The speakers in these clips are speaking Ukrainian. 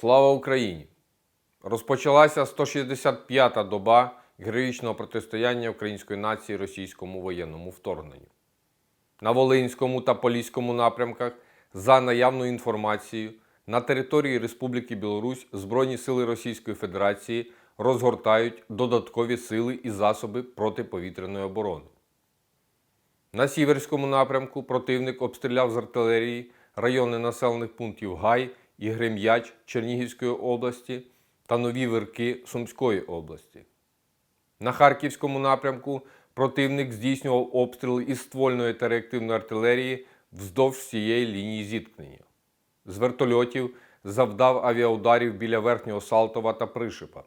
Слава Україні! Розпочалася 165-та доба героїчного протистояння української нації російському воєнному вторгненню. На Волинському та Поліському напрямках, за наявною інформацією, на території Республіки Білорусь Збройні сили Російської Федерації розгортають додаткові сили і засоби протиповітряної оборони. На Сіверському напрямку противник обстріляв з артилерії райони населених пунктів Гай і Грем'яч Чернігівської області та Нові Вирки Сумської області. На Харківському напрямку противник здійснював обстріли із ствольної та реактивної артилерії вздовж всієї лінії зіткнення. З вертольотів завдав авіаударів біля Верхнього Салтова та Пришипа.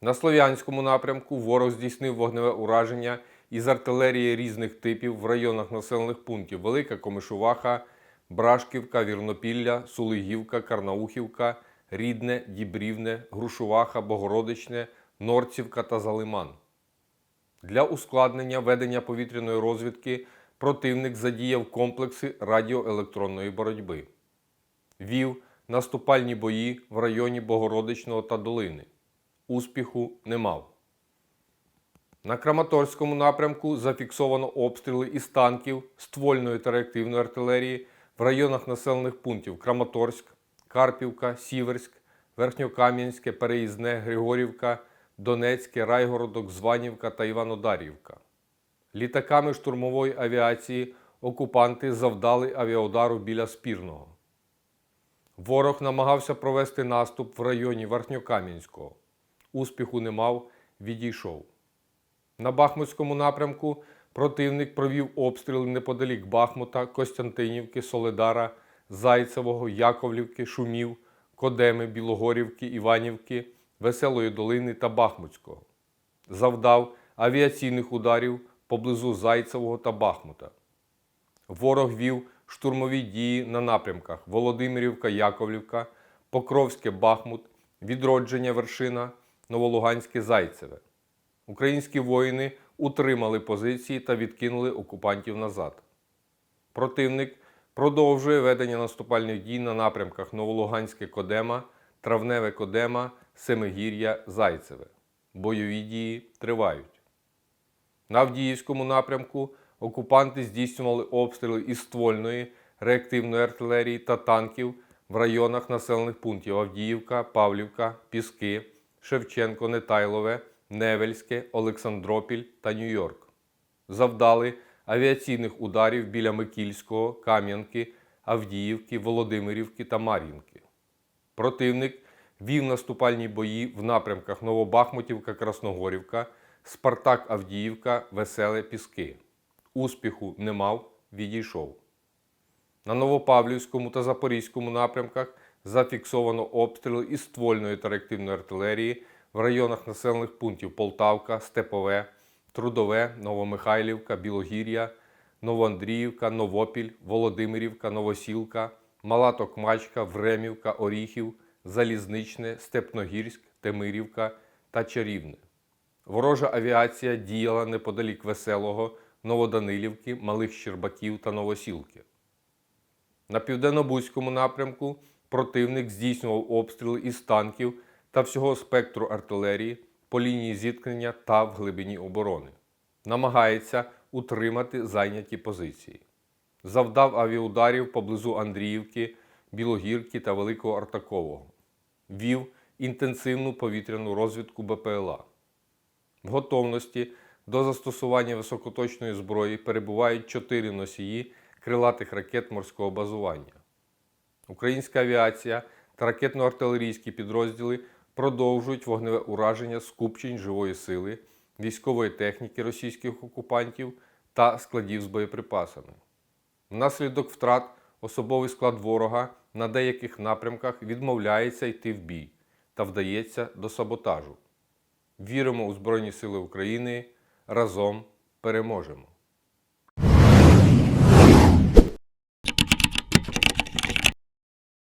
На Слов'янському напрямку ворог здійснив вогневе ураження із артилерії різних типів в районах населених пунктів Велика Комишуваха, Брашківка, Вірнопілля, Сулигівка, Карнаухівка, Рідне, Дібрівне, Грушуваха, Богородичне, Норцівка та Залиман. Для ускладнення ведення повітряної розвідки противник задіяв комплекси радіоелектронної боротьби. Вів наступальні бої в районі Богородичного та Долини. Успіху не мав. На Краматорському напрямку зафіксовано обстріли із танків, ствольної та реактивної артилерії в районах населених пунктів Краматорськ, Карпівка, Сіверськ, Верхньокам'янське, Переїзне, Григорівка, Донецьке, Райгородок, Званівка та Іванодарівка. Літаками штурмової авіації окупанти завдали авіаудару біля Спірного. Ворог намагався провести наступ в районі Верхньокам'янського. Успіху не мав, відійшов. На Бахмутському напрямку противник провів обстріли неподалік Бахмута, Костянтинівки, Соледара, Зайцевого, Яковлівки, Шумів, Кодеми, Білогорівки, Іванівки, Веселої Долини та Бахмутського. Завдав авіаційних ударів поблизу Зайцевого та Бахмута. Ворог вів штурмові дії на напрямках Володимирівка, Яковлівка, Покровське Бахмут, Відродження Вершина, Новолуганське Зайцеве. Українські воїни утримали позиції та відкинули окупантів назад. Противник продовжує ведення наступальних дій на напрямках Новолуганське Кодема, Травневе Кодема, Семигір'я, Зайцеве. Бойові дії тривають. На Авдіївському напрямку окупанти здійснювали обстріли із ствольної, реактивної артилерії та танків в районах населених пунктів Авдіївка, Павлівка, Піски, Шевченко, Нетайлове, Невельське, Олександропіль та Нью-Йорк. Завдали авіаційних ударів біля Микільського, Кам'янки, Авдіївки, Володимирівки та Мар'їнки. Противник вів наступальні бої в напрямках Новобахмутівка, Красногорівка, Спартак Авдіївка, Веселе Піски. Успіху не мав, відійшов. На Новопавлівському та Запорізькому напрямках зафіксовано обстріли із ствольної та артилерії в районах населених пунктів Полтавка, Степове, Трудове, Новомихайлівка, Білогір'я, Новоандріївка, Новопіль, Володимирівка, Новосілка, Мала Токмачка, Времівка, Оріхів, Залізничне, Степногірськ, Темирівка та Чарівне. Ворожа авіація діяла неподалік Веселого, Новоданилівки, Малих Щербаків та Новосілки. На південно-бузькому напрямку противник здійснював обстріли із танків та всього спектру артилерії по лінії зіткнення та в глибині оборони. Намагається утримати зайняті позиції. Завдав авіаударів поблизу Андріївки, Білогірки та Великого Артакового. Вів інтенсивну повітряну розвідку БПЛА. В готовності до застосування високоточної зброї перебувають чотири носії крилатих ракет морського базування. Українська авіація та ракетно-артилерійські підрозділи продовжують вогневе ураження скупчень живої сили, військової техніки російських окупантів та складів з боєприпасами. Внаслідок втрат особовий склад ворога на деяких напрямках відмовляється йти в бій та вдається до саботажу. Віримо у Збройні Сили України. Разом переможемо!